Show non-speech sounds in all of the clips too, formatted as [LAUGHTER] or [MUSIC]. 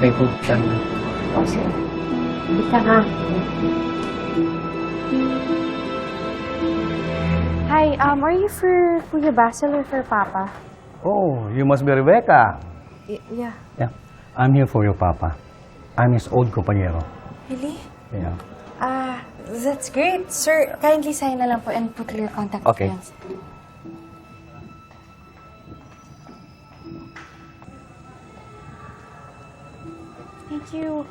may food siya. O, sir. Hindi ka nga. Hi, um, are you for Kuya Basil or for Papa? Oh, you must be Rebecca. Y- yeah. Yeah. I'm here for your papa. I'm his old compañero. Really? Yeah. Ah, that's great. Sir, kindly sign na lang po and put your contact Okay. details. Thank you.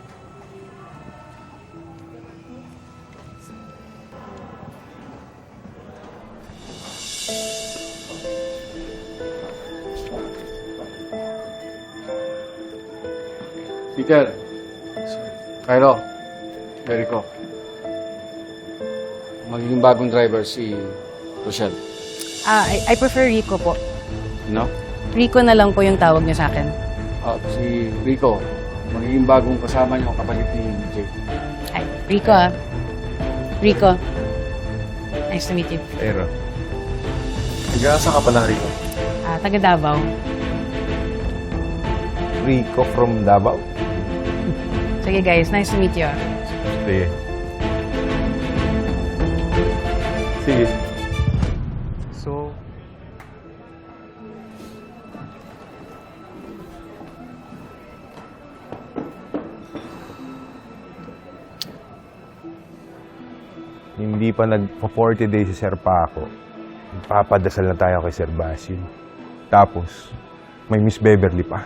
Peter, Cairo, Jericho. Magiging bagong driver si Rochelle. Ah, I, I prefer Rico po. No? Rico na lang po yung tawag niya sa akin. Ah, si Rico, magiging bagong kasama niyo kapalit ni Jay. Ay, Rico ah. Rico. Nice to meet you. Pero, nag-aasa ka pala, Rico? Ah, taga Davao. Rico from Davao? Sige guys, nice to meet you ah. Sige. Sige. Hindi pa nagpa-40 days si Sir Paco. Papadasal na tayo kay Sir Basil. Tapos, may Miss Beverly pa.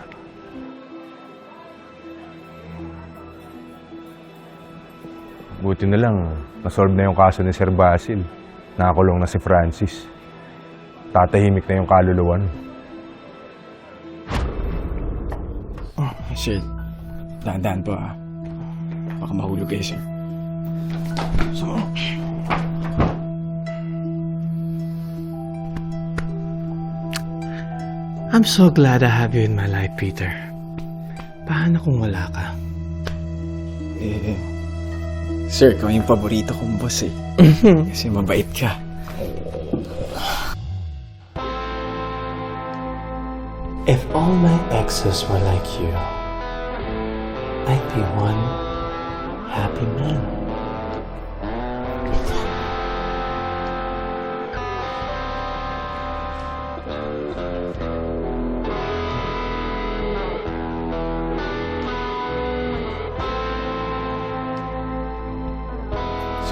Buti na lang, nasolve na yung kaso ni Sir Basil. Nakakulong na si Francis. Tatahimik na yung kaluluwan. Sir, dahan-dahan po ah. Baka mahulog kayo, sir. So, I'm so glad I have you in my life, Peter. Paano kung wala ka? eh, sir, ikaw yung paborito kong boss eh. Kasi mabait ka. If all my exes were like you, I'd be one happy man.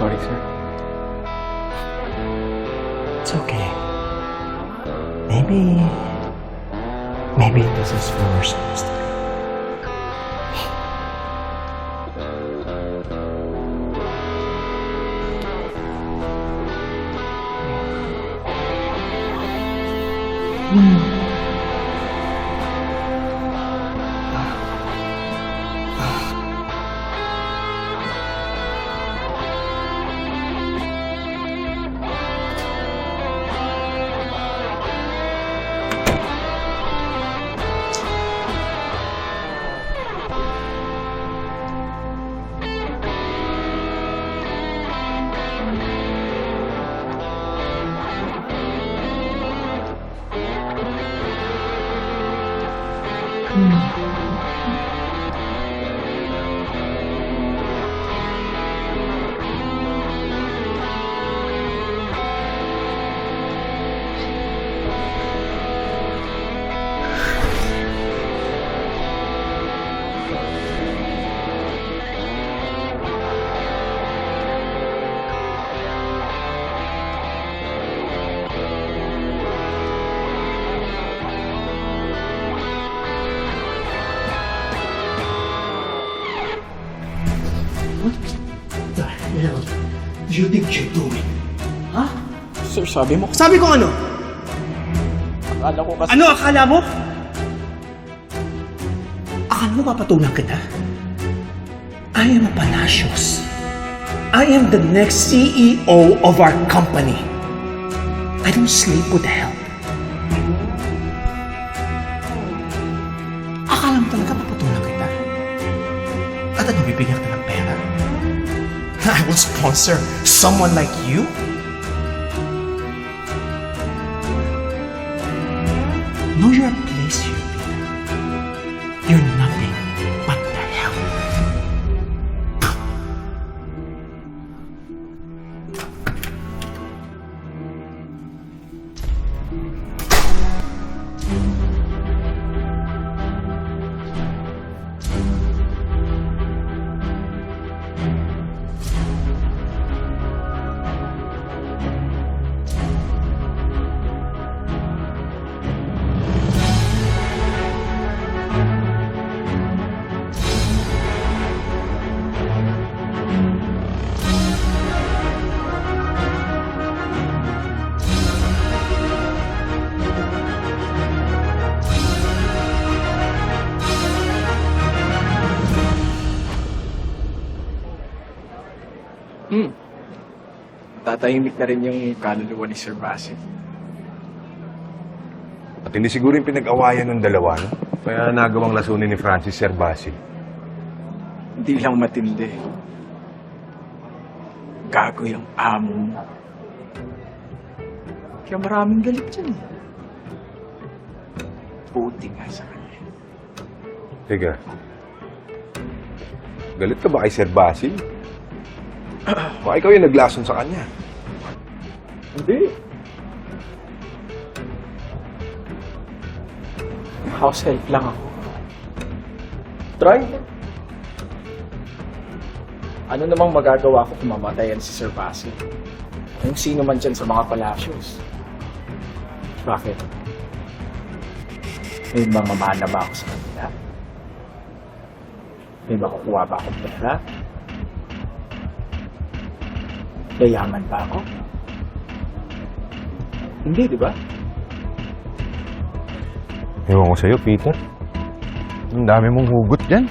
Sorry, sir. It's okay. Maybe. Maybe this is where we're supposed to do you think you're doing? Sir, sabi mo, Sabi ko ano? akala ko kasi... Ano akala mo? Akala mo papatulang kita? I am Palacios. I am the next CEO of our company. I don't sleep with help. Akala mo talaga papatulang kita? At ano, bibigyan ka? I will sponsor someone like you? Know your place here, Tatahimik na rin yung kaluluwa ni Sir Basil. At hindi siguro yung pinag-awayan ng dalawa, no? Kaya nagawang lasunin ni Francis Sir Basil. Hindi lang matindi. Gago yung amo mo. Kaya maraming galit dyan. eh. Buti nga sa kanya. Teka. Galit ka ba kay Sir Basil? [CLEARS THROAT] Baka ikaw yung naglason sa kanya. Hindi. House help lang ako. Try. Ano namang magagawa ko kung mamatayan si Sir Basil? Yung sino man dyan sa mga palasyos. Bakit? May mga mana ba ako sa kanila? May makukuha ba akong pera? Yayaman ba ako? Hindi, di ba? Ewan ko sa'yo, Peter. Ang dami mong hugot dyan.